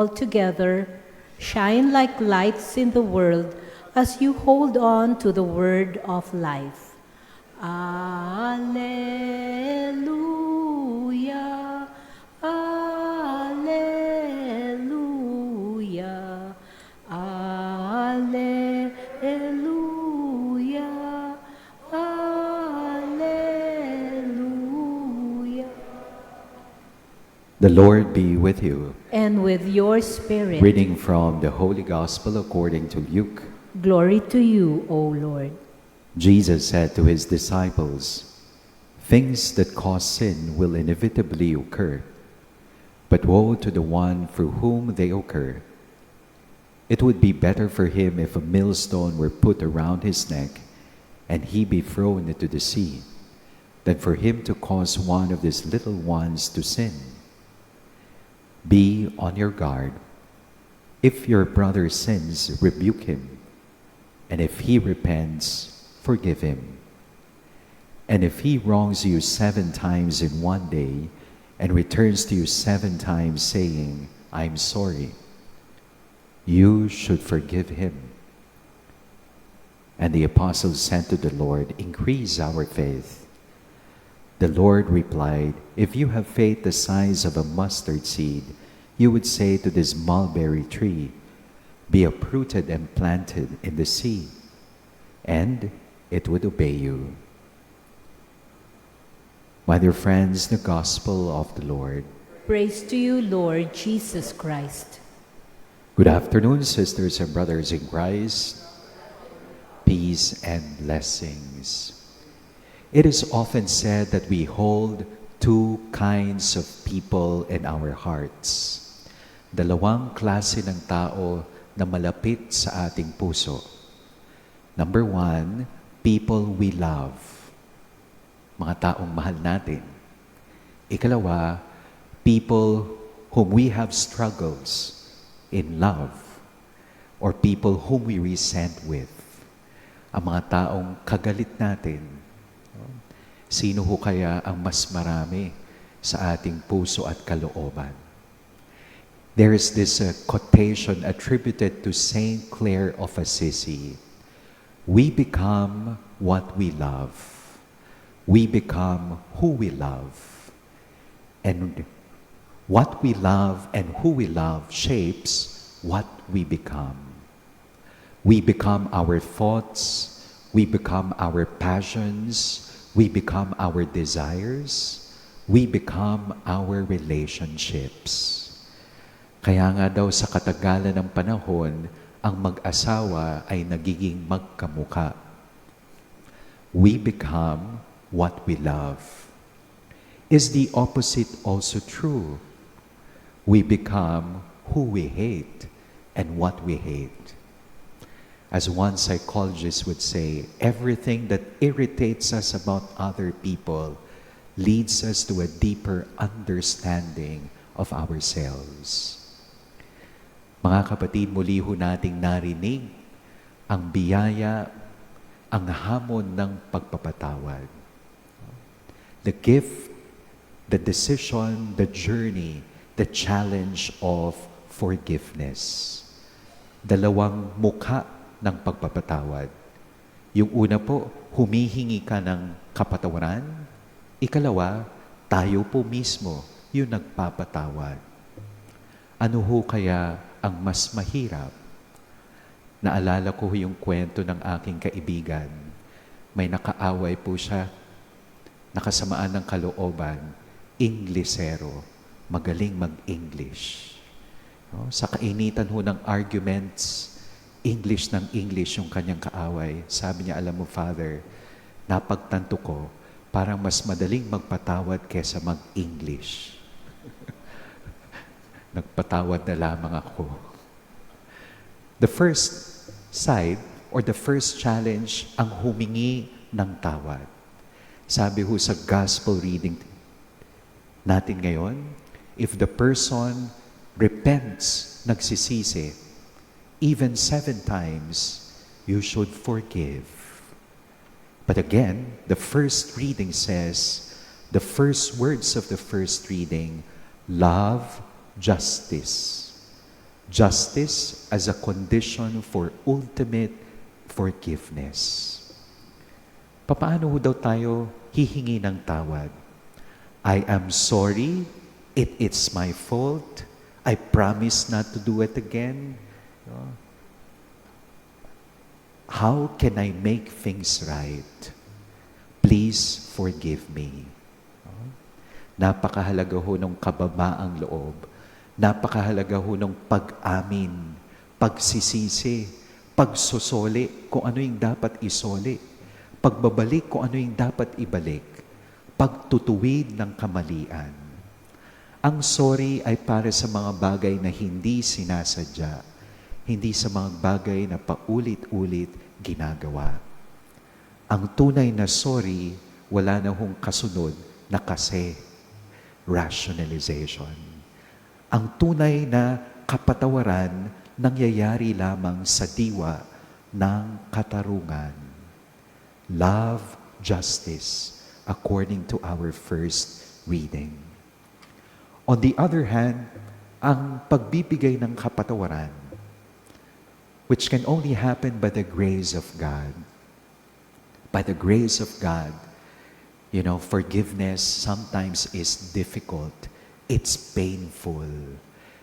all together, shine like lights in the world as you hold on to the word of life. Alleluia, Alleluia, Alleluia, Alleluia. The Lord be with you. And with your spirit, Reading from the Holy Gospel according to Luke. glory to you, O Lord. Jesus said to his disciples, Things that cause sin will inevitably occur, but woe to the one through whom they occur. It would be better for him if a millstone were put around his neck and he be thrown into the sea, than for him to cause one of these little ones to sin. Be on your guard. If your brother sins, rebuke him. And if he repents, forgive him. And if he wrongs you seven times in one day and returns to you seven times saying, I'm sorry, you should forgive him. And the apostles said to the Lord, Increase our faith. The Lord replied, If you have faith the size of a mustard seed, you would say to this mulberry tree, Be uprooted and planted in the sea, and it would obey you. My dear friends, the gospel of the Lord. Praise to you, Lord Jesus Christ. Good afternoon, sisters and brothers in Christ. Peace and blessings. It is often said that we hold two kinds of people in our hearts. Dalawang klase ng tao na malapit sa ating puso. Number one, people we love. Mga taong mahal natin. Ikalawa, people whom we have struggles in love or people whom we resent with. Ang mga taong kagalit natin. Sino ho kaya ang mas marami sa ating puso at kalooban? There is this uh, quotation attributed to Saint Clare of Assisi. We become what we love. We become who we love. And what we love and who we love shapes what we become. We become our thoughts, we become our passions, we become our desires, we become our relationships. Kaya nga daw sa katagalan ng panahon, ang mag-asawa ay nagiging magkamuka. We become what we love. Is the opposite also true? We become who we hate and what we hate. As one psychologist would say, everything that irritates us about other people leads us to a deeper understanding of ourselves. Mga kapatid, muli ho nating narinig ang biyaya, ang hamon ng pagpapatawad. The gift, the decision, the journey, the challenge of forgiveness. Dalawang mukha ng pagpapatawad. Yung una po, humihingi ka ng kapatawaran. Ikalawa, tayo po mismo yung nagpapatawad. Ano ho kaya ang mas mahirap? Naalala ko yung kwento ng aking kaibigan. May nakaaway po siya, nakasamaan ng kalooban, Inglesero, magaling mag-English. No? Sa kainitan ho ng arguments, English ng English yung kanyang kaaway. Sabi niya, alam mo, Father, napagtanto ko, parang mas madaling magpatawad kesa mag-English. Nagpatawad na lamang ako. The first side or the first challenge ang humingi ng tawad. Sabi ho sa gospel reading natin ngayon, if the person repents, nagsisisi, even seven times, you should forgive. But again, the first reading says, the first words of the first reading, love justice. justice as a condition for ultimate forgiveness. Papaano ho daw tayo hihingi ng tawad? I am sorry, it is my fault, I promise not to do it again. No? How can I make things right? Please forgive me. Napakahalaga ho ng kababaang loob. Napakahalaga ho ng pag-amin, pagsisisi, pagsusoli kung ano yung dapat isoli, pagbabalik kung ano yung dapat ibalik, pagtutuwid ng kamalian. Ang sorry ay para sa mga bagay na hindi sinasadya, hindi sa mga bagay na paulit-ulit ginagawa. Ang tunay na sorry, wala na hong kasunod na kasi, rationalization. Ang tunay na kapatawaran nangyayari lamang sa diwa ng katarungan. Love, justice, according to our first reading. On the other hand, ang pagbibigay ng kapatawaran, which can only happen by the grace of God, by the grace of God, you know, forgiveness sometimes is difficult. It's painful.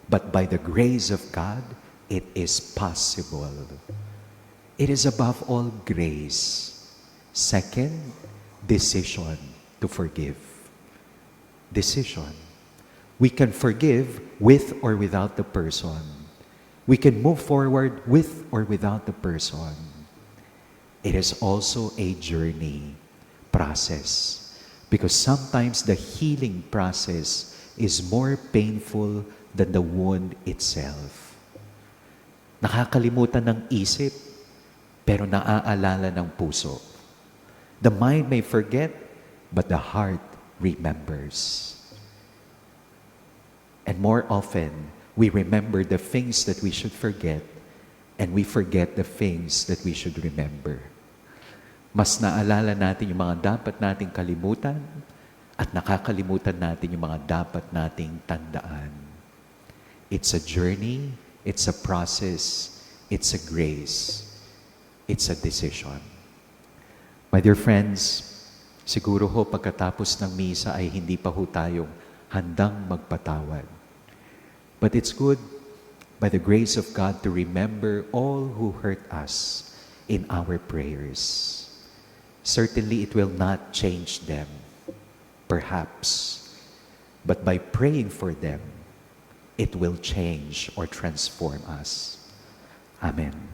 But by the grace of God, it is possible. It is above all grace. Second, decision to forgive. Decision. We can forgive with or without the person. We can move forward with or without the person. It is also a journey process because sometimes the healing process is more painful than the wound itself. Nakakalimutan ng isip, pero naaalala ng puso. The mind may forget, but the heart remembers. And more often, we remember the things that we should forget, and we forget the things that we should remember. Mas naalala natin yung mga dapat nating kalimutan, at nakakalimutan natin yung mga dapat nating tandaan. It's a journey, it's a process, it's a grace, it's a decision. My dear friends, siguro ho pagkatapos ng misa ay hindi pa ho tayong handang magpatawad. But it's good by the grace of God to remember all who hurt us in our prayers. Certainly it will not change them, perhaps, but by praying for them, it will change or transform us. Amen.